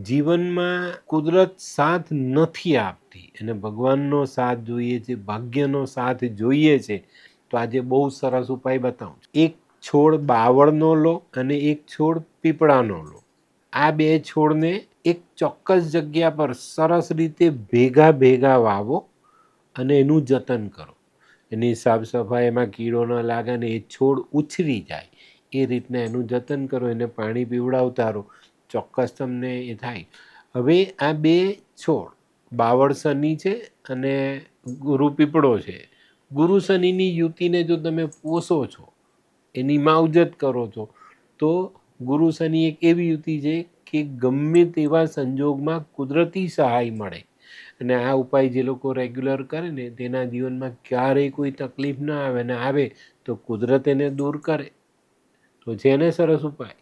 જીવનમાં કુદરત સાથ નથી આપતી અને ભગવાનનો સાથ જોઈએ છે, ભાગ્યનો સાથ જોઈએ છે, તો આજે બહુ સરસ ઉપાય બતાવું છું. એક છોડ બાવળનો લો અને એક છોડ પીપળાનો લો. આ બે છોડને એક ચોક્કસ જગ્યા પર સરસ રીતે ભેગા ભેગા વાવો અને એનું જતન કરો. એની સાફ સફાઈ એમાં કીડો ન લાગે અને એ છોડ ઉછરી જાય. એ રીતના એનું જતન કરો, એને પાણી પીવડાવતા રહો. ચોક્કસ તમને એ થાય. હવે આ બે છોડ બાવળ શનિ છે અને ગુરુ પીપળો છે. ગુરુ શનિની યુતિને જો તમે પોષો છો, એની માવજત કરો છો, તો ગુરુ શનિ એક એવી યુતિ છે કે ગમે તેવા સંજોગમાં કુદરતી સહાય મળે. અને આ ઉપાય જે લોકો રેગ્યુલર કરે ને, તેના જીવનમાં ક્યારેય કોઈ તકલીફ ના આવે ને આવે તો કુદરત એને દૂર કરે. તો છે ને સરસ ઉપાય.